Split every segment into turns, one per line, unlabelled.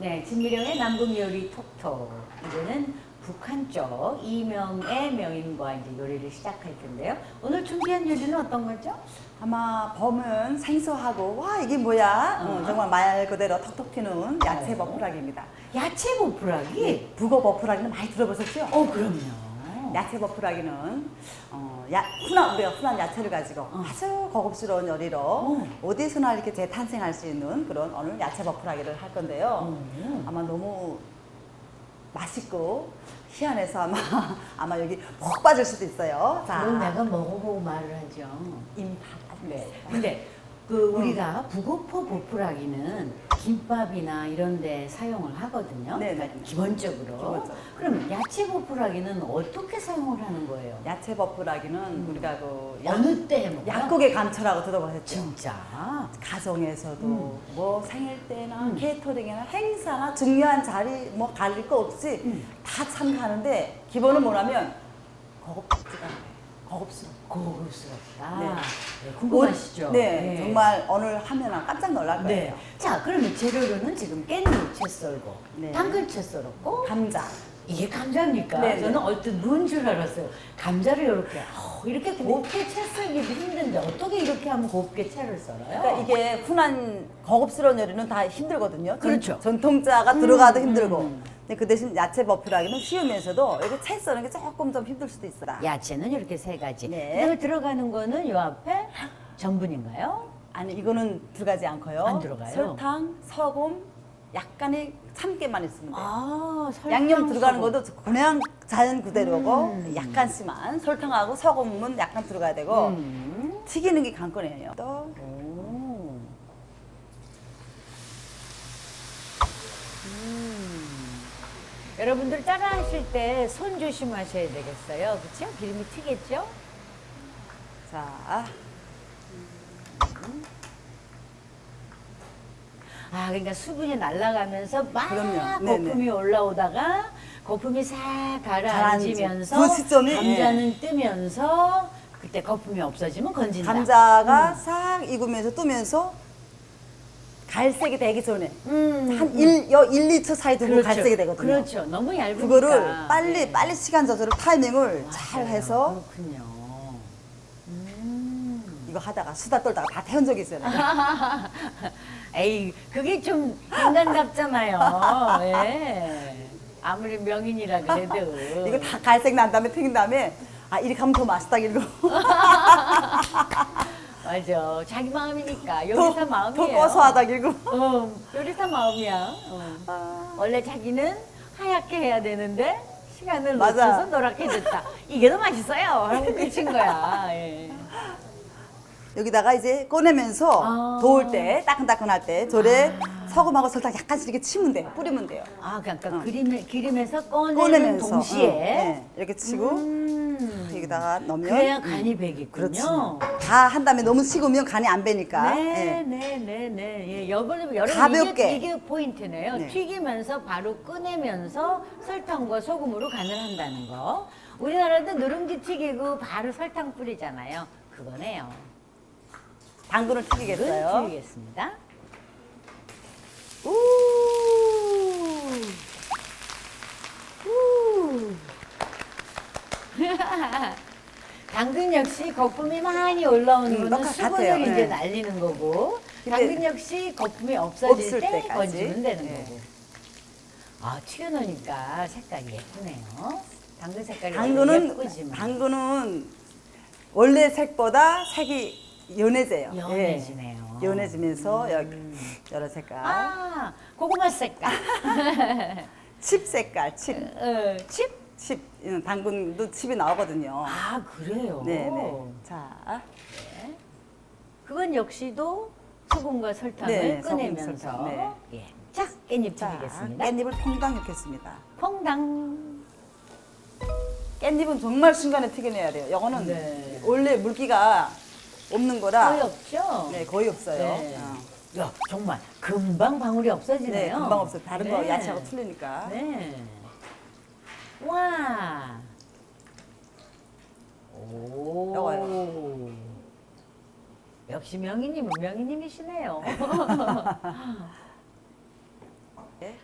네, 진미령의 남북 요리 톡톡. 이제는 북한 쪽 이명의 명인과 이제 요리를 시작할 텐데요. 오늘 준비한 요리는 어떤 거죠?
아마 보면 생소하고 와 이게 뭐야?
어.
어, 정말 말 그대로 톡톡 튀는 야채
어.
버프락입니다.
야채 보풀하기?
예, 북어 버프락이는 많이 들어보셨죠?
어, 그럼요.
야채 버프락이는 어, 야, 훈한 우리가 훈한 야채를 가지고
어.
아주 고급스러운 요리로
어.
어디서나 이렇게 재탄생할 수 있는 그런 오늘 야채 버프락이를 할 건데요.
음.
아마 너무 맛있고 희한해서 아마 아마 여기 푹 빠질 수도 있어요. 자,
그럼 내가 먹어보고 말을 하죠.
임다
네. 근데 그 우리가 북어포 보풀하기는 김밥이나 이런 데 사용을 하거든요.
네,
그러니까
네.
기본적으로.
기본적으로.
그럼 야채 보풀하기는 어떻게 사용을 하는 거예요?
야채 버프락이는 우리가 그 약,
어느 때 해먹어요?
약국의 감초라고 들어보셨죠?
진짜.
가정에서도
음.
뭐 생일 때나
음.
케이터링이나 행사나 중요한 자리 뭐 가릴 거 없이
음.
다 참가하는데 기본은 뭐냐면 고급지가 않아요. 고급스러워.
고급스럽다.
네.
네, 궁금하시죠?
네, 정말 오늘 하면 깜짝 놀랄 거예요.
네. 자, 그러면 재료로는 지금 깻잎 채 썰고,
네.
당근 채 썰었고,
감자.
이게 감자입니까?
네, 네.
저는 얼뜻 무인 줄 알았어요. 감자를 이렇게 어, 이렇게 곱게 채 썰기도 힘든데 어떻게 이렇게 하면 곱게 채를 썰어요?
그러니까 이게 훈한 고급스러운 요리는 다 힘들거든요. 전-
그렇죠.
전통자가
음,
들어가도 힘들고.
음.
근데 그 대신 야채 버프라기는 쉬우면서도 이렇게 채 써는 게 조금 좀 힘들 수도 있어요.
야채는 이렇게 세 가지.
네.
그다음에 들어가는 거는 요 앞에 전분인가요?
아니 이거는 들어가지 않고요.
안 들어가요?
설탕, 소금, 약간의 참깨만 있으면 돼요.
아, 설탕,
양념 들어가는
소금.
것도 그냥 자연 그대로고
음.
약간씩만 설탕하고 소금은 약간 들어가야 되고
음.
튀기는 게 관건이에요. 또
오. 음. 여러분들 따라 하실 때 손 조심하셔야 되겠어요. 그렇죠? 기름이 튀겠죠?
자,
아, 그러니까 수분이 날아가면서 막
그럼요. 네네.
거품이 올라오다가 거품이 싹 가라앉으면서.
그 시점이,
감자는 뜨면서 그때 거품이 없어지면 건진다.
감자가 싹 익으면서 뜨면서 갈색이 되기 전에
음.
한 1, 여 1, 2초 사이 두고
그렇죠.
갈색이 되거든요.
그렇죠. 너무 얇으니까.
그거를 빨리
네.
빨리 시간 조절 타이밍을 잘
맞아요.
해서
그렇군요. 음.
이거 하다가 수다 떨다가 다 태운 적이 있어요. 내가.
에이, 그게 좀 인간 같잖아요. 예. 아무리 명인이라 그래도.
이거 다 갈색 난 다음에 튀긴 다음에 아 이렇게 하면 더 맛있다 이러고
맞아. 자기 마음이니까. 요리사 마음이에요.
더 고소하다 이러고
어, 요리사 마음이야. 어. 원래 자기는 하얗게 해야 되는데 시간을
맞아.
놓쳐서 노랗게 됐다. 이게 더 맛있어요. 하고 끝인 거야. 예.
여기다가 이제 꺼내면서
아.
도울 때 따끈따끈할 때 저래 소금하고 설탕 약간씩 이렇게 치면 돼요 뿌리면 돼요
아, 그러니까
어.
기름, 기름에서 꺼내는
꺼내면서
동시에
응, 네, 이렇게 치고
음.
여기다가 넣으면
그래야
음,
간이 배겠군요.
그렇죠 다한 다음에 너무 식으면 간이 안 배니까
네,
예.
네, 네, 네. 예, 여러분, 여러분
가볍게.
이게, 이게 포인트네요.
네.
튀기면서 바로 꺼내면서 설탕과 소금으로 간을 한다는 거. 우리나라도 누룽지 튀기고 바로 설탕 뿌리잖아요. 그거네요.
당근을 튀기겠어요
튀기겠습니다. 우. 우. 당근 역시 거품이 많이 올라오는
음,
거는
똑같-
수분을
같아요.
이제
네.
날리는 거고
근데
당근 역시 거품이 없어질
없을
때
때까지.
건지면 되는
네.
거고. 아 튀겨놓으니까 색깔이 예쁘네요. 당근 색깔이
당근은
예쁘지만
당근은 원래 색보다 색이 연해져요 예.
연해지네요.
연해지면서 여기
음.
여러 색깔
아 고구마 색깔.
칩 색깔 칩
어, 칩?
칩 음, 당근도 칩이 나오거든요
아 그래요.
네네 자
그건 역시도 소금과 설탕을
네, 소금,
꺼내면서
설탕, 네.
예. 자 깻잎
자,
튀기겠습니다.
깻잎을 퐁당 넣겠습니다.
퐁당.
깻잎은 정말 순간에 튀겨내야 돼요. 이거는
네.
원래 물기가 없는 거라
거의 없죠?
네, 거의 없어요.
네.
어.
야 정말 금방 방울이 없어지네요.
네, 금방 없어요. 다른 거
네.
야채하고 틀리니까.
네. 와. 오.
요거요.
역시 명희님은 명희님이시네요.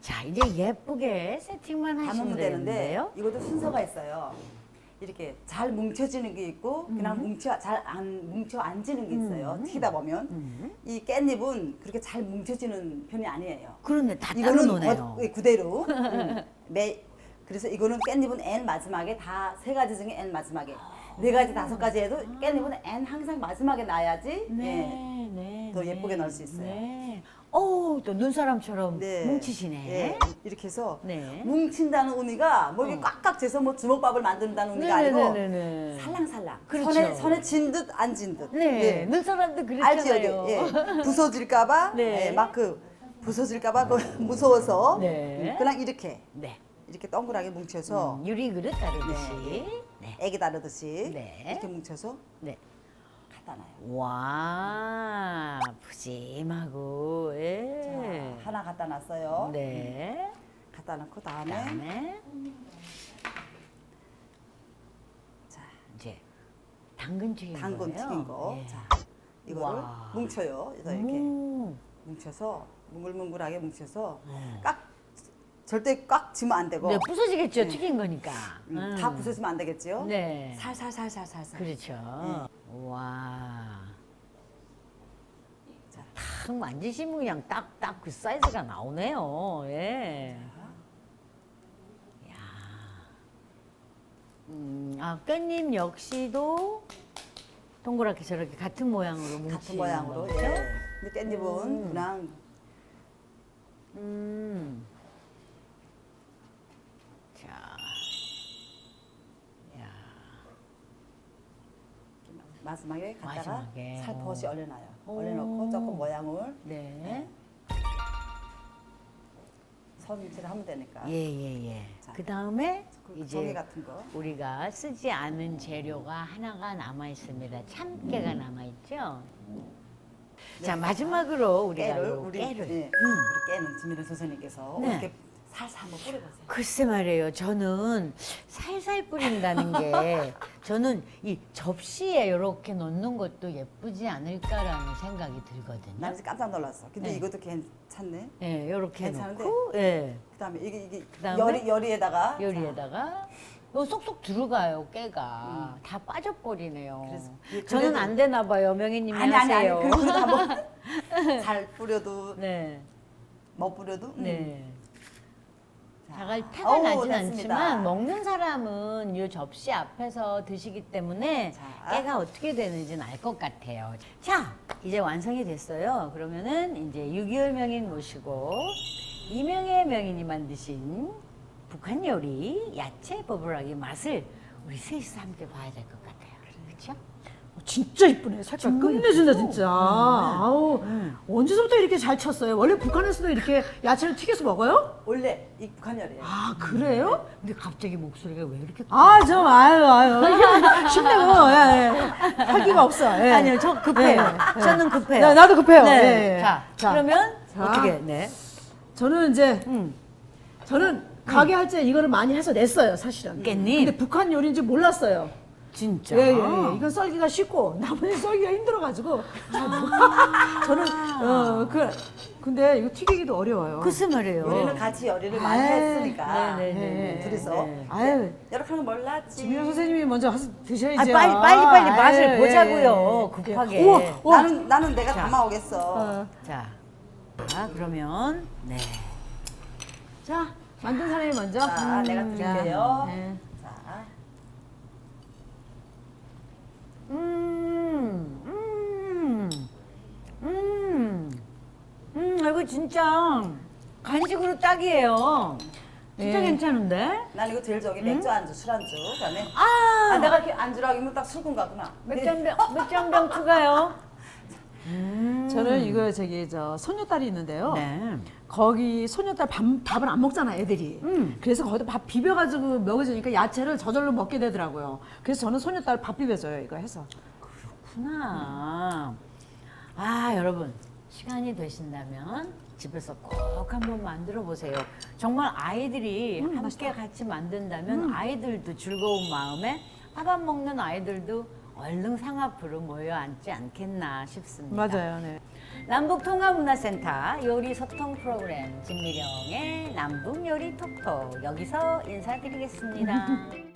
자, 이제 예쁘게 세팅만 하시면
담으면 되는데
되는데요.
이것도 순서가 있어요. 이렇게 잘 뭉쳐지는 게 있고 그냥 뭉쳐 잘 안 뭉쳐 앉는 게 있어요. 튀다 보면
음.
이 깻잎은 그렇게 잘 뭉쳐지는 편이 아니에요.
그러네, 다 따로
이거는
노네요.
거- 그대로 음. 매 그래서 이거는 깻잎은 N 마지막에 다 세 가지 중에 N 마지막에 네 가지 다섯 가지 해도 깻잎은 N 항상 마지막에 놔야지 예.
네, 네.
더
네,
예쁘게 넣을 수 있어요.
네. 오, 또 눈사람처럼
네.
뭉치시네.
예, 이렇게 해서
네.
뭉친다는 의미가 뭐 이게
어.
꽉꽉 재서 뭐 주먹밥을 만든다는 의미가 아니고
네네네네.
살랑살랑
그렇죠.
선에 선에 진 듯 안 진 듯.
네, 눈사람도 그렇잖아요.
예. 부서질까봐,
네.
예, 막그 부서질까봐 그 무서워서
네.
그냥 이렇게
네.
이렇게 동그랗게 뭉쳐서
음, 유리 그릇 다루듯이. 네.
애기 다루듯이
네.
이렇게 뭉쳐서
네.
갖다 놔요.
와, 푸짐하고, 예.
자, 하나 갖다 놨어요.
네.
갖다 놓고 다음에
그다음에
자,
이제 당근 튀긴
당근
거예요.
튀긴 거.
예.
자, 이거를
와.
뭉쳐요. 그래서 이렇게
오.
뭉쳐서 뭉글뭉글하게 뭉쳐서
네.
꽉 절대 꽉 쥐면 안 되고
네, 부서지겠죠, 튀긴 거니까.
음,
음.
다 부서지면 안 되겠죠.
네.
살살살살살살.
그렇죠. 와.
자.
탁 만지시면 그냥 딱 딱 그 사이즈가 나오네요. 예. 야. 음, 아, 깻잎 역시도 동그랗게 저렇게 같은 모양으로 뭉치는
같은 모양으로.
거죠?
예. 근데 깻잎은
음.
그냥
음.
마지막에 갖다가
마지막에.
살포시
어.
얼려놔요.
오.
얼려놓고 조금 모양을
네.
손질을 하면 되니까.
예, 예, 예.
자.
그 다음에
그
이제
같은 거.
우리가 쓰지 않은 재료가 하나가 남아 있습니다. 참깨가 남아 있죠. 자 마지막으로 우리가
깨를
요
우리
깨를
예,
음.
우리 깨는 지미래 선생님께서
네.
이렇게 살살 한번 뿌려보세요.
글쎄 말이에요. 저는 살살 뿌린다는 게 저는 이 접시에 이렇게 넣는 것도 예쁘지 않을까라는 생각이 들거든요.
진짜 깜짝 놀랐어. 근데
네.
이것도 괜찮네.
예, 이렇게
괜찮은데?
놓고 예,
그다음에 이게 이게
그다음에?
열이 열이에다가
요리에다가 요 쏙쏙 들어가요 깨가 다 빠져버리네요.
음. 그래서 이-
저는
그래도-
안 되나 봐요, 명희님이
아니 아니 아니
하세요.
그래도 한번 잘 뿌려도
네,
못 뿌려도 음.
네.
자.
자갈 태가
어우,
나진
됐습니다.
않지만 먹는 사람은 이 접시 앞에서 드시기 때문에
자.
깨가 어떻게 되는지는 알 것 같아요. 자, 이제 완성이 됐어요. 그러면은 이제 6.25 명인 모시고 이명의 명인이 만드신 북한 요리 야채 버블하기 맛을 우리 셋이서 함께 봐야 될 것 같아요. 그렇죠?
진짜 이쁘네. 살짝 끝내준다 진짜. 아우 언제부터 이렇게 잘 쳤어요? 원래 북한에서도 이렇게 야채를 튀겨서 먹어요?
원래 이 북한 열이에요.
아 그래요?
근데 갑자기 목소리가 왜 이렇게
아좀 아유 아유 힘내고 예, 예. 할기가 없어. 예.
아니요, 저 급해요.
예, 예.
저는 급해요.
네, 나도 급해요.
네.
예, 예.
자,
자,
그러면
자.
어떻게? 네.
저는 이제
음.
저는 가게 할 때 이거를 많이 해서 냈어요 사실은.
깻잎?
근데 북한 요리인지 몰랐어요.
진짜.
예, 예, 예. 이건 썰기가 쉽고 나머지 썰기가 힘들어가지고 저는 어 그 근데 이거 튀기기도 어려워요.
글쎄 말이에요.
우리는 같이 요리를 많이
에이,
했으니까
네, 네, 네.
둘이서
네.
아유
이렇게 하는 거 몰랐지.
지민아 선생님이 먼저 하서 드셔야죠.
아, 빨리, 빨리, 빨리 맛을
예,
보자고요.
예, 예.
급하게.
우와, 우와.
나는 나는 내가 담아오겠어.
어.
자. 자, 그러면 네.
자, 만든 사람이 먼저.
자, 내가 드릴게요.
네.
자,
음. 음. 음. 음, 이거 진짜 간식으로 딱이에요. 진짜
네.
괜찮은데?
난 이거 제일 저기 맥주 안주, 술 안주. 그다음에
아,
아, 내가 이렇게 안주라고 하면 딱 술꾼 같구나.
맥주병, 맥주병 추가요.
저는 이거 저기 저 손녀딸이 있는데요.
네.
거기 손녀딸 밥, 밥을 안 먹잖아, 애들이.
음.
그래서 거기다 밥 비벼가지고 먹어주니까 야채를 저절로 먹게 되더라고요. 그래서 저는 손녀딸 밥 비벼줘요, 이거 해서.
그렇구나. 아, 여러분. 시간이 되신다면 집에서 꼭 한번 만들어 보세요. 정말 아이들이 함께 같이 만든다면 아이들도 즐거운 마음에 밥 안 먹는 아이들도 얼른 상 앞으로 모여 앉지 않겠나 싶습니다.
맞아요. 네.
남북통합문화센터 요리 소통 프로그램 진미령의 남북 요리 톡톡 여기서 인사드리겠습니다.